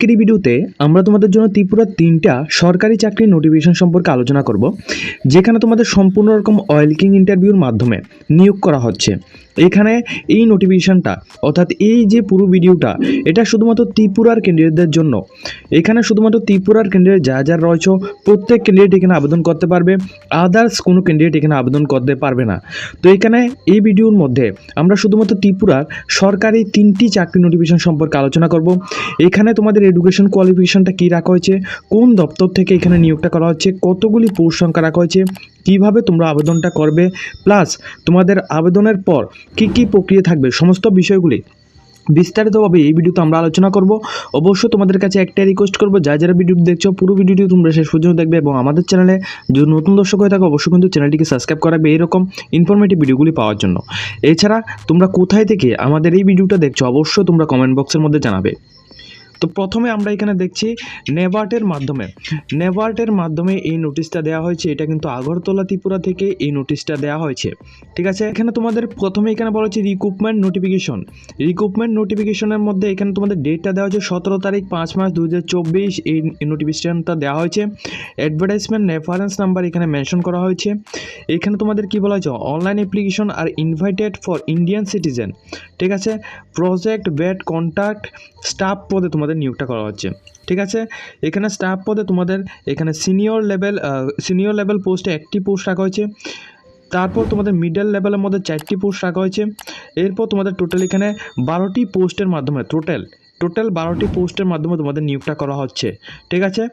আজকের ভিডিওতে আমরা তোমাদের জন্য ত্রিপুরার তিনটা সরকারি চাকরির নোটিফিকেশন সম্পর্কে আলোচনা করব, যেখানে তোমাদের সম্পূর্ণ রকম অয়েল কিং ইন্টারভিউর মাধ্যমে নিয়োগ করা হচ্ছে। এখানে এই নোটিফিকেশনটা অর্থাৎ এই যে পুরো ভিডিওটা এটা শুধুমাত্র ত্রিপুরার ক্যান্ডিডেটদের জন্য। এখানে শুধুমাত্র ত্রিপুরার ক্যান্ডিডেট যা যা রয়েছে, প্রত্যেক ক্যান্ডিডেট এখানে আবেদন করতে পারবে আদার্স কোনো ক্যান্ডিডেট এখানে আবেদন করতে পারবে না। তো এখানে এই ভিডিওর মধ্যে আমরা শুধুমাত্র ত্রিপুরার সরকারি তিনটি চাকরি নোটিফিকেশন সম্পর্কে আলোচনা করব। এখানে তোমাদের এডুকেশন কোয়ালিফিকেশনটা কী রাখা হয়েছে? কোন দপ্তর থেকে এখানে নিয়োগটা করা হচ্ছে? কতগুলি পোস্ট সংখ্যা রাখা হয়েছে? কীভাবে তোমরা আবেদনটা করবে? প্লাস তোমাদের আবেদনের পর কী কী প্রক্রিয়া থাকবে? সমস্ত বিষয়গুলি বিস্তারিতভাবে এই ভিডিওতে আমরা আলোচনা করব। অবশ্যই তোমাদের কাছে একটাই রিকোয়েস্ট করব যা যারা ভিডিও দেখছ, পুরো ভিডিওটি তোমরা শেষ পর্যন্ত দেখবে এবং আমাদের চ্যানেলে যদি নতুন দর্শক হয়ে থাকো, অবশ্যই কিন্তু চ্যানেলটিকে সাবস্ক্রাইব করা রাখবে এরকম ইনফরমেটিভ ভিডিওগুলি পাওয়ার জন্য। এছাড়া তোমরা কোথায় থেকে আমাদের এই ভিডিওটা দেখছ, অবশ্যই তোমরা কমেন্ট বক্সের মধ্যে জানাবে। তো প্রথমে আমরা এখানে দেখছি নেভার্টের মাধ্যমে। নেভার্টের মাধ্যমে এই নোটিশটা দেওয়া হয়েছে, এটা কিন্তু আগরতলা ত্রিপুরা থেকে এই নোটিশটা দেওয়া হয়েছে। ঠিক আছে? এখানে তোমাদের প্রথমে এখানে বলা হচ্ছে রিক্রুটমেন্ট নোটিফিকেশন রিক্রুটমেন্ট নোটিফিকেশনের মধ্যে এখানে তোমাদের ডেটটা দেওয়া হয়েছে সতেরো তারিখ পাঁচ মাস দু হাজার চব্বিশ। এই নোটিফিকেশনটা দেওয়া হয়েছে। অ্যাডভার্টাইজমেন্ট রেফারেন্স নাম্বার এখানে মেনশন করা হয়েছে। এখানে তোমাদের কি বলা হয়েছে? অনলাইন অ্যাপ্লিকেশন আর ইনভাইটেড ফর ইন্ডিয়ান সিটিজেন ঠিক আছে? প্রজেক্ট বেড কন্ট্যাক্ট স্টাফ পদে তোমাদের নিয়োগটা করা হচ্ছে। ঠিক আছে? এখানে স্টাফ পদে তোমাদের এখানে সিনিয়র লেভেল সিনিয়র লেভেল পোস্টে একটি পোস্ট রাখা হয়েছে। তারপর তোমাদের মিডল লেভেলের মধ্যে চারটি পোস্ট রাখা হয়েছে। এরপর তোমাদের টোটাল এখানে বারোটি পোস্টের মাধ্যমে টোটাল টোটাল বারোটি পোস্টের মাধ্যমে তোমাদের নিয়োগটা করা হচ্ছে। ঠিক আছে?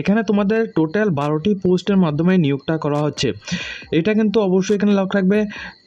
এখানে তোমাদের টোটাল বারোটি পোস্টের মাধ্যমে নিয়োগটা করা হচ্ছে। এটা কিন্তু অবশ্যই এখানে লক্ষ্য রাখবে।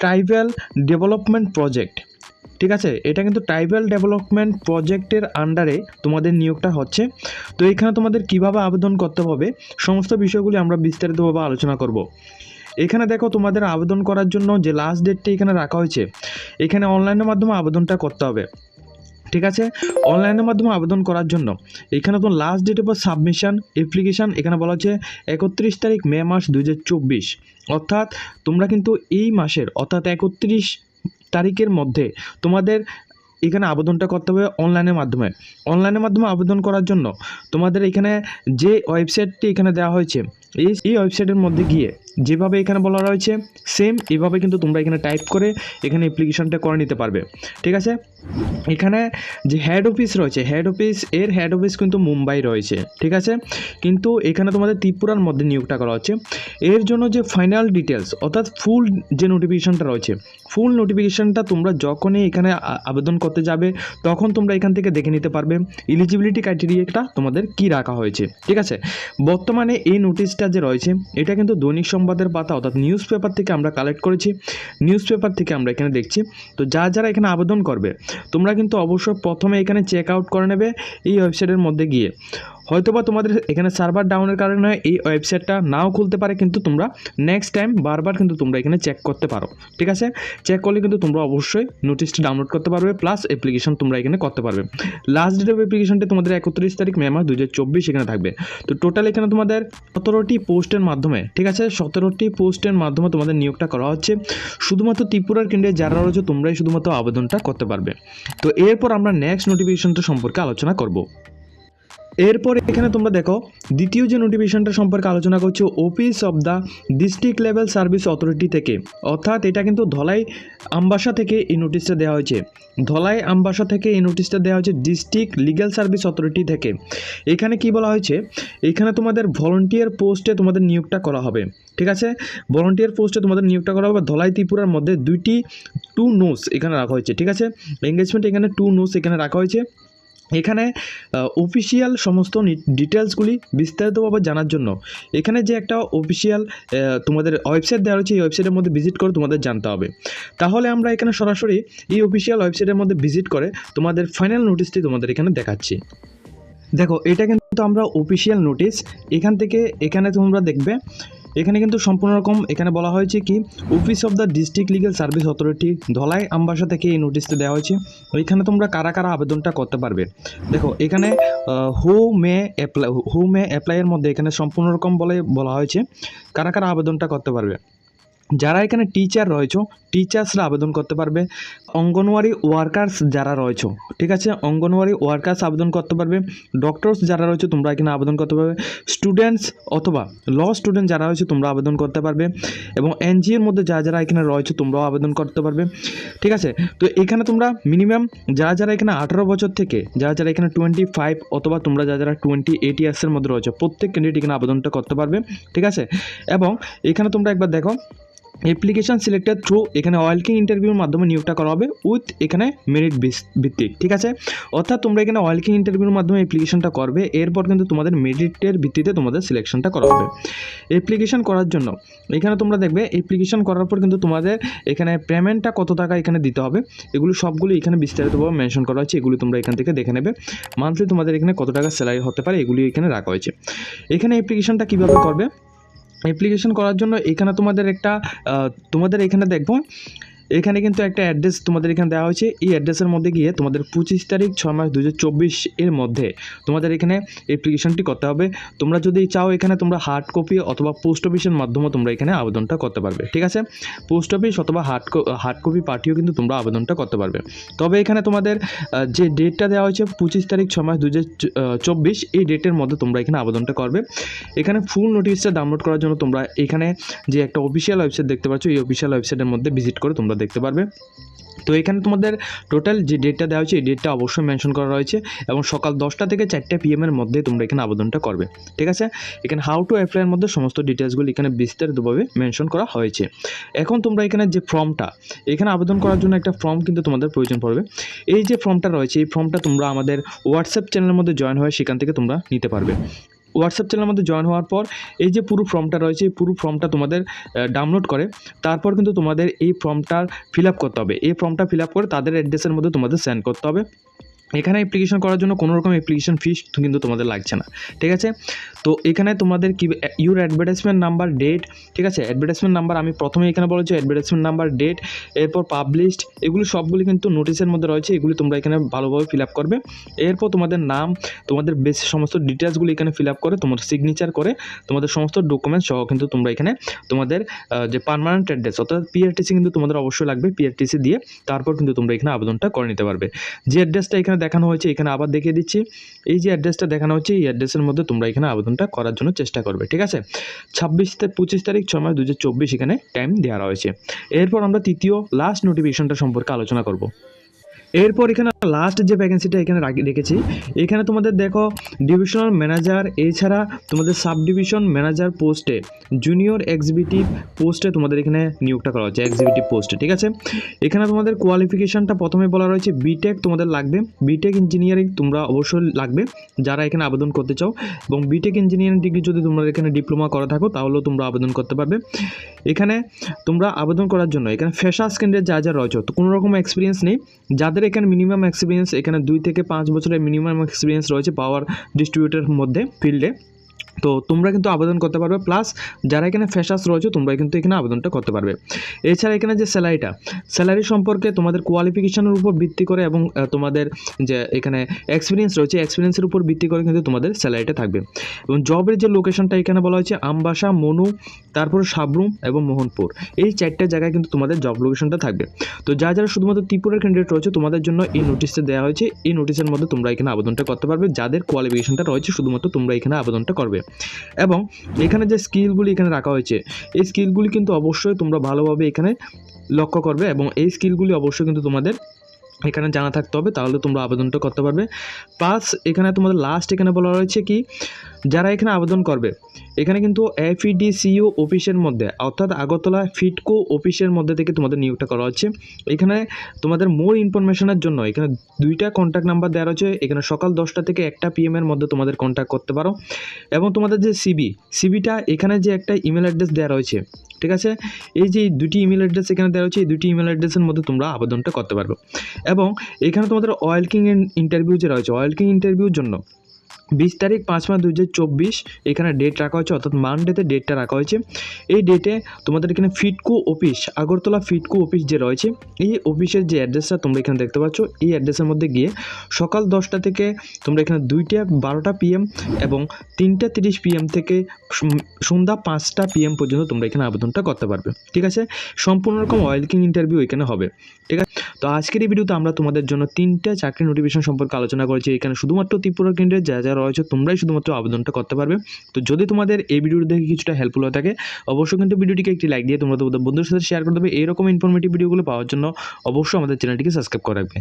ট্রাইবাল ডেভেলপমেন্ট প্রজেক্ট ঠিক আছে? এটা কিন্তু ট্রাইবাল ডেভেলপমেন্ট প্রজেক্টের আন্ডারে তোমাদের নিয়োগটা হচ্ছে। তো এখানে তোমাদের কীভাবে আবেদন করতে হবে, সমস্ত বিষয়গুলি আমরা বিস্তারিতভাবে আলোচনা করব। এখানে দেখো তোমাদের আবেদন করার জন্য যে লাস্ট ডেটটি এখানে রাখা হয়েছে, এখানে অনলাইনের মাধ্যমে আবেদনটা করতে হবে। ঠিক আছে? অনলাইনের মাধ্যমে আবেদন করার জন্য, এখানে তোমার last date for submission application এখানে বলা হচ্ছে একত্রিশ তারিখ মে মাস দু হাজার চব্বিশ। অর্থাৎ তোমরা কিন্তু এই মাসের, অর্থাৎ একত্রিশ তারিখের মধ্যে তোমাদের এখানে আবেদনটা করতে হবে অনলাইনের মাধ্যমে। অনলাইনের মাধ্যমে আবেদন করার জন্য তোমাদের এখানে যে ওয়েবসাইটটি এখানে দেওয়া হয়েছে, এই এই ওয়েবসাইটের মধ্যে গিয়ে যেভাবে এখানে বলা রয়েছে সেম এভাবে কিন্তু তোমরা এখানে টাইপ করে এখানে অ্যাপ্লিকেশনটা করে নিতে পারবে। ঠিক আছে? এখানে যে হেড অফিস রয়েছে হেড অফিস এর হেড অফিস কিন্তু মুম্বাই রয়েছে। ঠিক আছে? কিন্তু এখানে তোমাদের ত্রিপুরার মধ্যে নিয়োগটা করা হচ্ছে। এর জন্য যে ফাইনাল ডিটেলস অর্থাৎ ফুল যে নোটিফিকেশনটা রয়েছে ফুল নোটিফিকেশনটা তোমরা যখনই এখানে আবেদন করতে যাবে, তখন তোমরা এখান থেকে দেখে নিতে পারবে। ইলিজিবিলিটি ক্রাইটেরিয়াটা তোমাদের কি রাখা হয়েছে। ঠিক আছে? বর্তমানে এই নোটিশটা যে রয়েছে, এটা কিন্তু দৈনিক সংবাদের পাতা, অর্থাৎ নিউজ পেপার থেকে আমরা কালেক্ট করেছি। নিউজ পেপার থেকে আমরা এখানে দেখছি। তো যা যারা এখানে আবেদন করবে, তোমরা কিন্তু অবশ্যই প্রথমে এখানে চেক আউট করে নেবে এই ওয়েবসাইটের মধ্যে গিয়ে। হয়তোবা তোমাদের এখানে সার্ভার ডাউনের কারণে এই ওয়েবসাইটটা নাও খুলতে পারে, কিন্তু তোমরা নেক্সট টাইম বারবার কিন্তু তোমরা এখানে চেক করতে পারো। ঠিক আছে? চেক করলে কিন্তু তোমরা অবশ্যই নোটিশটি ডাউনলোড করতে পারবে প্লাস অ্যাপ্লিকেশন তোমরা এখানে করতে পারবে। লাস্ট ডেট অফ অ্যাপ্লিকেশনটা তোমাদের একত্রিশ তারিখ, মে মাস দু হাজার চব্বিশ এখানে থাকবে। তো টোটাল এখানে তোমাদের সতেরোটি পোস্টের মাধ্যমে, ঠিক আছে? সতেরোটি পোস্টের মাধ্যমে তোমাদের নিয়োগটা করা হচ্ছে। শুধুমাত্র ত্রিপুরার কেন্দ্রে যারা রয়েছে, তোমরাই শুধুমাত্র আবেদনটা করতে পারবে। তো এরপর আমরা নেক্সট নোটিফিকেশনটা সম্পর্কে আলোচনা করব। এরপর এখানে তোমরা দেখো, দ্বিতীয় যে নোটিফিকেশনটা সম্পর্কে আলোচনা করছে office of the district level service authority থেকে। অর্থাৎ এটা কিন্তু ধলাই আমবাসা থেকে এই নোটিশটা দেওয়া হয়েছে। ধলাই আমবাসা থেকে এই নোটিশটা দেওয়া হয়েছে ডিস্ট্রিক্ট লিগ্যাল সার্ভিস অথরিটি থেকে। এখানে কি বলা হয়েছে? এখানে তোমাদের ভলেন্টিয়ার পোস্টে তোমাদের নিয়োগটা করা হবে। ঠিক আছে? ভলেন্টিয়ার পোস্টে তোমাদের নিয়োগটা করা হবে। ধলাই ত্রিপুরার মধ্যে দুইটি টু নোস এখানে রাখা হয়েছে। ঠিক আছে? এঙ্গেজমেন্ট এখানে টু নোস এখানে রাখা হয়েছে। এখানে অফিসিয়াল সমস্ত ডিটেলসগুলি বিস্তারিতভাবে জানার জন্য। এখানে যে একটা অফিসিয়াল তোমাদের ওয়েবসাইট দেওয়া রয়েছে, এই ওয়েবসাইটের মধ্যে ভিজিট করে তোমাদের জানতে হবে। তাহলে আমরা এখানে সরাসরি এই অফিসিয়াল ওয়েবসাইটের মধ্যে ভিজিট করে তোমাদের ফাইনাল নোটিশটি তোমাদের এখানে দেখাচ্ছি। দেখো, এটা কিন্তু আমরা অফিসিয়াল নোটিশ এখান থেকে এখানে তোমরা দেখবে এখানে কিন্তু সম্পূর্ণ রকম এখানে বলা হয়েছে কি office of the district legal service authority Dhalai Ambassa থেকে এই নোটিশটা দেওয়া হয়েছে। এখানে তোমরা কারা কারা আবেদনটা করতে পারবে। দেখো, এখানে হু মে অ্যাপ্লাই হু মে অ্যাপ্লাইয়ের মধ্যে এখানে সম্পূর্ণ রকম বলে বলা হয়েছে। কারা কারা আবেদনটা করতে পারবে? যারা এখানে টিচার রয়েছে টিচার্সরা আবেদন করতে পারবে। অঙ্গনওয়াড়ি ওয়ার্কার্স যারা রয়েছে, ঠিক আছে? অঙ্গনওয়াড়ি ওয়ার্কার্স আবেদন করতে পারবে। ডক্টরস যারা রয়েছে, তোমরা এখানে আবেদন করতে পারবে। স্টুডেন্টস অথবা ল স্টুডেন্ট যারা রয়েছে, তোমরা আবেদন করতে পারবে। এবং এনজিওর মধ্যে যারা যারা এখানে রয়েছে, তোমরাও আবেদন করতে পারবে। ঠিক আছে? তো এখানে তোমরা মিনিমাম যারা যারা এখানে আঠারো বছর থেকে, যারা যারা এখানে টোয়েন্টি ফাইভ অথবা তোমরা যারা যারা টোয়েন্টি এইট ইয়ার্সের মধ্যে রয়েছে, প্রত্যেক ক্যান্ডিডেট এখানে আবেদনটা করতে পারবে। ঠিক আছে? এবং এখানে তোমরা একবার দেখো অ্যাপ্লিকেশন সিলেক্টেড থ্রু এখানে ওয়েলকিং ইন্টারভিউর মাধ্যমে নিয়োগটা করা হবে উইথ এখানে মেরিট ভিত্তিক, ঠিক আছে? অর্থাৎ তোমরা এখানে ওয়েলকিং ইন্টারভিউর মাধ্যমে অ্যাপ্লিকেশনটা করবে, এরপর কিন্তু তোমাদের মেরিটের ভিত্তিতে তোমাদের সিলেকশনটা করা হবে। অ্যাপ্লিকেশন করার জন্য, এখানে তোমরা দেখবে অ্যাপ্লিকেশন করার পর কিন্তু তোমাদের এখানে পেমেন্টটা কত টাকা এখানে দিতে হবে, এগুলো সবগুলো এখানে বিস্তারিতভাবে মেনশন করা হয়েছে, এগুলো তোমরা এখান থেকে দেখে নেবে। মান্থলি তোমাদের এখানে কত টাকা স্যালারি হতে পারে, এগুলি এখানে রাখা হয়েছে। এখানে অ্যাপ্লিকেশনটা কীভাবে করবে? অ্যাপ্লিকেশন করার জন্য এখানে তোমাদের একটা তোমাদের এখানে দেখব এখানে কিন্তু একটা অ্যাড্রেস তোমাদের এখানে দেওয়া হয়েছে। এই অ্যাড্রেসের মধ্যে গিয়ে তোমাদের পঁচিশ তারিখ ছয় মাস দু হাজার চব্বিশ এর মধ্যে তোমাদের এখানে অ্যাপ্লিকেশনটি করতে হবে। তোমরা যদি চাও এখানে তোমরা হার্ড কপি অথবা পোস্ট অফিসের মাধ্যমে তোমরা এখানে আবেদনটা করতে পারবে। ঠিক আছে? পোস্ট অফিস অথবা হার্ড হার্ড কপি পাঠিয়েও কিন্তু তোমরা আবেদনটা করতে পারবে। তবে এখানে তোমাদের যে ডেটটা দেওয়া হয়েছে পঁচিশ তারিখ ছয় মাস দু এই ডেটের মধ্যে তোমরা এখানে আবেদনটা করবে। এখানে ফুল নোটিশটা ডাউনলোড করার জন্য তোমরা এখানে যে একটা অফিসিয়াল ওয়েবসাইট দেখতে পাচ্ছ, এই অফিসিয়াল ওয়েবসাইটের মধ্যে ভিজিট করে তোমরা দেখতে পারবে। তো এখানে তোমাদের টোটাল যে ডেটটা দেওয়া হয়েছে, এই ডেটটা অবশ্যই মেনশন করা রয়েছে এবং সকাল দশটা থেকে চারটে পিএমের মধ্যে তোমরা এখানে আবেদনটা করবে, ঠিক আছে? এখানে হাউ টু অ্যাপ্লাইয়ের মধ্যে সমস্ত ডিটেলসগুলো এখানে বিস্তারিতভাবে মেনশন করা হয়েছে। এখন তোমরা এখানে যে ফর্মটা এখানে আবেদন করার জন্য একটা ফর্ম কিন্তু তোমাদের প্রয়োজন পড়বে। এই যে ফর্মটা রয়েছে, এই ফর্মটা তোমরা আমাদের হোয়াটসঅ্যাপ চ্যানেলের মধ্যে জয়েন হয়ে সেখান থেকে তোমরা নিতে পারবে। হোয়াটসঅ্যাপ চ্যানেলের মধ্যে জয়েন হওয়ার পর এই যে পুরো ফর্মটা রয়েছে, এই পুরো ফর্মটা তোমাদের ডাউনলোড করে। তারপর কিন্তু তোমাদের এই ফর্মটার ফিল করতে হবে। এই ফর্মটা ফিল করে তাদের অ্যাড্রেসের মধ্যে তোমাদের সেন্ড করতে হবে। এখানে অ্যাপ্লিকেশন করার জন্য কোনো রকম অ্যাপ্লিকেশন ফিস কিন্তু তোমাদের লাগছে না, ঠিক আছে? তো এখানে তোমাদের কি ইউর অ্যাডভার্টাইজমেন্ট নাম্বার ডেট ঠিক আছে? অ্যাডভার্টাইজমেন্ট নাম্বার আমি প্রথমে এখানে বলেছি অ্যাডভার্টাইজমেন্ট নাম্বার ডেট এরপর পাবলিশড এগুলো সবগুলি কিন্তু নোটিশের মধ্যে রয়েছে, এগুলি তোমরা এখানে ভালোভাবে ফিল আপ করবে। এরপর তোমাদের নাম, তোমাদের বেশ সমস্ত ডিটেলসগুলি এখানে ফিল আপ করে, তোমাদের সিগনেচার করে, তোমাদের সমস্ত ডকুমেন্টস সহ কিন্তু তোমরা এখানে তোমাদের যে পার্মানেন্ট অ্যাড্রেস অর্থাৎ পিআরটিসি কিন্তু তোমাদের অবশ্যই লাগবে পিআরটিসি দিয়ে, তারপর কিন্তু তোমরা এখানে আবেদনটা করে নিতে পারবে। যে অ্যাড্রেসটা এখানে দেখানো হয়েছে, এখানে আবার দেখিয়ে দিচ্ছি। এই যে অ্যাড্রেসটা দেখানো হচ্ছে, এই অ্যাড্রেসের মধ্যে তোমরা এখানে আবেদনটা করার জন্য চেষ্টা করবে, ঠিক আছে? ছাব্বিশ পঁচিশ তারিখ ছয় মাস দু হাজার চব্বিশ এখানে টাইম দেওয়া রয়েছে। এরপর আমরা তৃতীয় লাস্ট নোটিফিকেশনটা সম্পর্কে আলোচনা করব। এরপর এখানে লাস্ট যে ভ্যাকেন্সিটা এখানে রাখি- রেখেছি, এখানে তোমাদের দেখো ডিভিশনাল ম্যানেজার এছাড়া তোমাদের সাব ডিভিশন ম্যানেজার পোস্টে জুনিয়র এক্সিকিউটিভ পোস্টে তোমাদের এখানে নিয়োগটা করা হচ্ছে এক্সিকিউটিভ পোস্টে ঠিক আছে? এখানে তোমাদের কোয়ালিফিকেশনটা প্রথমে বলা রয়েছে বিটেক তোমাদের লাগবে বিটেক ইঞ্জিনিয়ারিং তোমরা অবশ্যই লাগবে, যারা এখানে আবেদন করতে চাও, এবং বিটেক ইঞ্জিনিয়ারিং ডিগ্রি যদি তোমরা এখানে ডিপ্লোমা করা থাকো, তাহলেও তোমরা আবেদন করতে পারবে। এখানে তোমরা আবেদন করার জন্য, এখানে ফ্রেশার্স কেন্দ্রের যা যা রয়েছে, তো কোনো রকম এক্সপিরিয়েন্স নেই, যাদের এখানে মিনিমাম এক্সপিরিয়েন্স এখানে দুই থেকে পাঁচ বছরের মিনিমাম এক্সপিরিয়েন্স রয়েছে পাওয়ার ডিস্ট্রিবিউটারের মধ্যে ফিল্ডে তো তোমরা কিন্তু আবেদন করতে পারবে প্লাস যারা এখানে ফ্রেশার্স রয়েছে তোমরা কিন্তু এখানে আবেদনটা করতে পারবে। এছাড়া এখানে যে স্যালারিটা স্যালারি সম্পর্কে তোমাদের কোয়ালিফিকেশনের উপর ভিত্তি করে এবং তোমাদের যে এখানে এক্সপিরিয়েন্স রয়েছে এক্সপিরিয়েন্সের উপর ভিত্তি করে কিন্তু তোমাদের স্যালারিটা থাকবে। এবং জবের যে লোকেশনটা এখানে বলা হয়েছে, আমবাসা, মনু, তারপর সাবরুম এবং মোহনপুর। এই চারটে জায়গায় কিন্তু তোমাদের জব লোকেশনটা থাকবে। তো যা যারা শুধুমাত্র ত্রিপুরার ক্যান্ডিডেট রয়েছে, তোমাদের জন্য এই নোটিশটা দেওয়া হয়েছে। এই নোটিশের মধ্যে তোমরা এখানে আবেদনটা করতে পারবে। যাদের কোয়ালিফিকেশনটা রয়েছে, শুধুমাত্র তোমরা এখানে আবেদনটা করবে। এবং এখানে যে স্কিলগুলি এখানে রাখা হয়েছে, এই স্কিলগুলি কিন্তু অবশ্যই তোমরা ভালোভাবে এখানে লক্ষ্য করবে এবং এই স্কিলগুলি অবশ্যই কিন্তু তোমাদের এখানে জানা থাকতে হবে, তাহলে তোমরা আবেদনটা করতে পারবে। প্লাস এখানে তোমাদের লাস্ট এখানে বলা রয়েছে কি, যারা এখানে আবেদন করবে, এখানে কিন্তু এফইডিসিইউ অফিসের মধ্যে, অর্থাৎ আগরতলা ফিটকো অফিসের মধ্যে থেকে তোমাদের নিয়োগটা করা হচ্ছে। এখানে তোমাদের মোর ইনফরমেশনের জন্য, এখানে দুইটা কন্ট্যাক্ট নাম্বার দেওয়া রয়েছে, এখানে সকাল দশটা থেকে একটা পিএমের মধ্যে তোমাদের কন্ট্যাক্ট করতে পারো। এবং তোমাদের যে সিবি সিবিটা এখানে যে একটা ইমেল অ্যাড্রেস দেওয়া রয়েছে, ঠিক আছে? এই যে দুটি ইমেল অ্যাড্রেস এখানে দেওয়া রয়েছে, এই দুটি ইমেল অ্যাড্রেসের মধ্যে তোমরা আবেদনটা করতে পারবে। এবং এখানে তোমাদের অয়েল কিং ইন্টারভিউ যে রয়েছে অয়েল কিং ইন্টারভিউর জন্য বিশ তারিখ পাঁচ মাস দু হাজার চব্বিশ, এখানে ডেট রাখা হয়েছে, অর্থাৎ মানডেতে ডেটটা রাখা হয়েছে। এই ডেটে তোমাদের এখানে ফিটকো অফিস আগরতলা ফিটকো অফিস যে রয়েছে, এই অফিসের যে অ্যাড্রেসটা তোমরা এখানে দেখতে পাচ্ছ, এই অ্যাড্রেসের মধ্যে গিয়ে সকাল দশটা থেকে তোমরা এখানে দুইটা, বারোটা পিএম এবং তিনটা তিরিশ পিএম থেকে সন্ধ্যা পাঁচটা পিএম পর্যন্ত তোমরা এখানে আবেদনটা করতে পারবে। ঠিক আছে? সম্পূর্ণ রকম ওয়েলকিং ইন্টারভিউ এখানে হবে। ঠিক আছে? তো আজকের এই ভিডিওতে আমরা তোমাদের জন্য তিনটা চাকরি নোটিফিকেশন সম্পর্কে আলোচনা করেছি। এখানে শুধুমাত্র ত্রিপুরা কেন্দ্রে যা যা রয়েছে, তোমরাই শুধুমাত্র আবেদনটা করতে পারবে। তো যদি তোমাদের এই ভিডিওটি দেখে কিছুটা হেল্পফুল হয়ে থাকে, অবশ্যই কিন্তু ভিডিওটিকে একটি লাইক দিয়ে তোমরা তোমাদের বন্ধুর সাথে শেয়ার করে দেবে। এরকম ইনফরমেটিভ ভিডিওগুলো পাওয়ার জন্য অবশ্যই আমাদের চ্যানেলটিকে সাবস্ক্রাইব করে রাখবে।